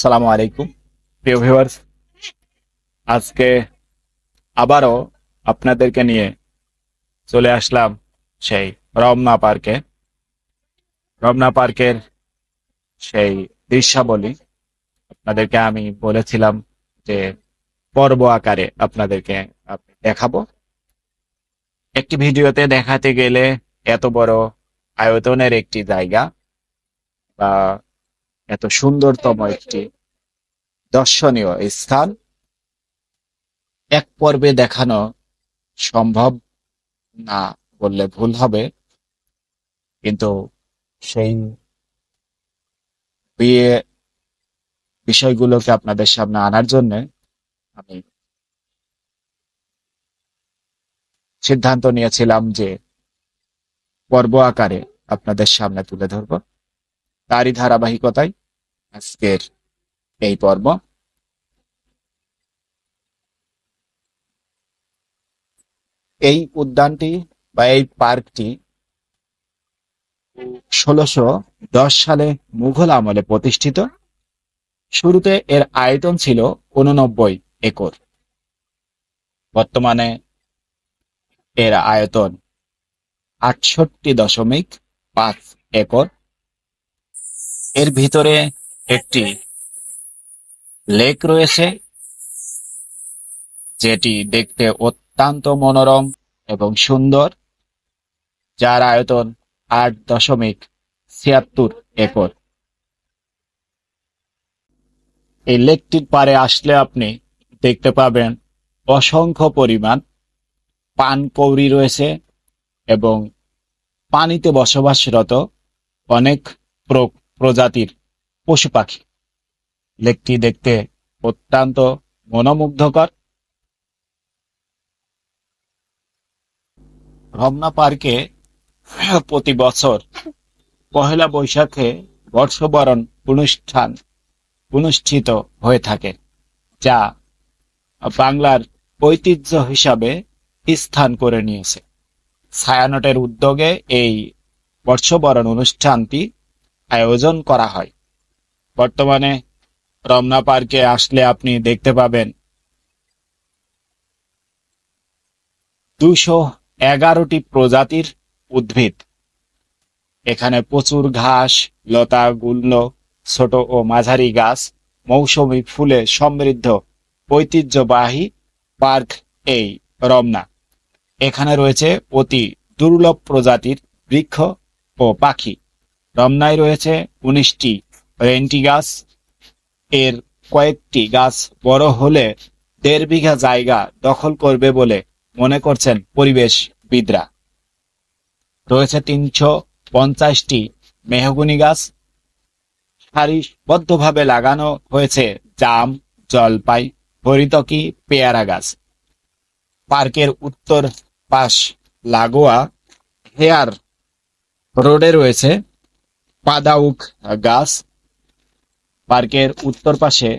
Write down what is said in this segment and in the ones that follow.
সালামু আলাইকুম। প্রিয় ভিউয়ার্স আজকে আবারও আপনাদেরকে নিয়ে চলে আসলাম সেই রমনা পার্কে। রমনা পার্কের সেই দৃশ্যাবলী আপনাদেরকে আমি বলেছিলাম যে পর্ব আকারে আপনাদেরকে দেখাবো। একটি ভিডিওতে দেখাতে গেলে এত বড় আয়তনের একটি জায়গা বা এত সুন্দরতম একটি দর্শনীয় স্থান। এক পর্বে দেখানো সম্ভব না বললে ভুল হবে। কিন্তু সেই বিয়ে বিষয়গুলোকে আপনাদের সামনে আনার জন্য আমি সিদ্ধান্ত নিয়েছিলাম যে পর্ব আকারে আপনাদের সামনে তুলে ধরব। তারই ধারাবাহিকতায় আজকের এই পর্ব। এই উদ্যানটি বা এই পার্কটি ষোলোশো দশ সালে মুঘল আমলে প্রতিষ্ঠিত। শুরুতে এর আয়তন ছিল উননব্বই একর। বর্তমানে এর আয়তন আটষট্টি দশমিক পাঁচ একর। এর ভিতরে একটি লেক রয়েছে, যেটি দেখতে অত্যন্ত মনোরম এবং সুন্দর, যার আয়তন আট দশমিক ছিয়াত্তর একর। এই লেকটির পারে আসলে আপনি দেখতে পাবেন অসংখ্য পরিমাণ পানকৌড়ি রয়েছে এবং পানিতে বসবাসরত অনেক প্র- প্রজাতির পশু পাখি। লেকটি দেখতে অত্যন্ত মনোমুগ্ধকর। রমনা পার্কে প্রতি বছর পহেলা বৈশাখে বর্ষবরণ অনুষ্ঠান অনুষ্ঠিত হয়ে থাকে, যা বাংলার ঐতিহ্য হিসাবে স্থান করে নিয়েছে। ছায়ানটের উদ্যোগে এই বর্ষবরণ অনুষ্ঠানটি আয়োজন করা হয়। বর্তমানে রমনা পার্কে আসলে আপনি দেখতে পাবেন দুশো এগারোটি প্রজাতির উদ্ভিদ। এখানে প্রচুর ঘাস, লতা, গুল্ম, ছোট ও মাঝারি গাছ, মৌসুমী ফুলে সমৃদ্ধ, ঐতিহ্যবাহী পার্ক এই রমনা। এখানে রয়েছে অতি দুর্লভ প্রজাতির বৃক্ষ ও পাখি। রমনায় রয়েছে উনিশটি রেন্টি গাছ। এর কয়েকটি গাছ বড় হলে দেড় বিঘা জায়গা দখল করবে বলে মনে করছেন পরিবেশবিদরা। রয়েছে তিনশো পঞ্চাশটি মেহগুনি গাছ। সারিবদ্ধভাবে লাগানো হয়েছে জাম, জলপাই, হরিতকি, পেয়ারা গাছ। পার্কের উত্তর পাশ লাগোয়া হেয়ার রোডে রয়েছে পাদাউক গাছ। পার্কের উত্তর পাশে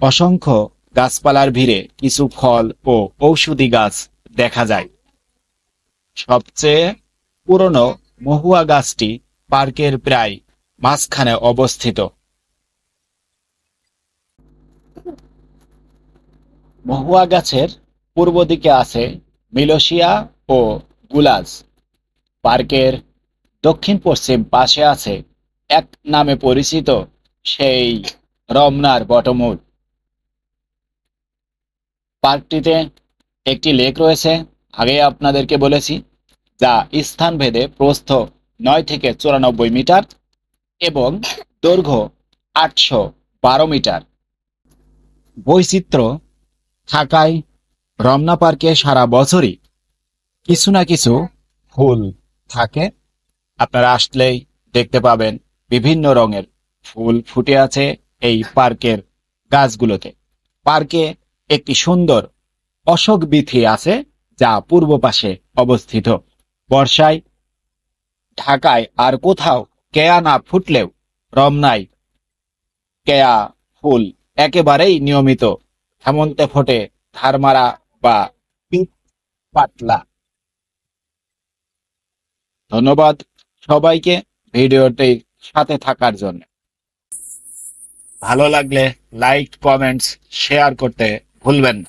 অসংখ্য গাছপালার ভিড়ে কিছু ফল ও ঔষধি গাছ দেখা যায়। সবচেয়ে পুরনো মহুয়া গাছটি পার্কের প্রায় মাঝখানে অবস্থিত। মহুয়া গাছের পূর্ব দিকে আছে মিলোসিয়া ও গুলাজ। পার্কের দক্ষিণ পশ্চিম পাশে আছে এক নামে পরিচিত সেই রমনার বটমূল। পার্কটিতে একটি লেক রয়েছে, আগে আপনাদেরকে বলেছি, যা স্থানভেদে প্রস্থ নয় থেকে চুরানব্বই মিটার এবং দৈর্ঘ্য আটশো বারো মিটার। বৈচিত্র্য থাকায় রমনা পার্কে সারা বছরই কিছু না কিছু ফুল থাকে। আপনারা আসলেই দেখতে পাবেন বিভিন্ন রঙের ফুল ফুটে আছে এই পার্কের গাছগুলোতে। পার্কে একটি সুন্দর অশোক বিথি আছে যা পূর্ব পাশে অবস্থিত। বর্ষায় ঢাকায় আর কোথাও কেয়া না ফুটলেও রমনায় কেয়া ফুল একেবারেই নিয়মিত। হেমন্তে ফোটে ধারমারা বা পিচ পাতলা। ধন্যবাদ। সবাইকে ভিডিওটি সাথে থাকার জন্য। ভালো লাগলে লাইক কমেন্টস শেয়ার করতে ভুলবেন না।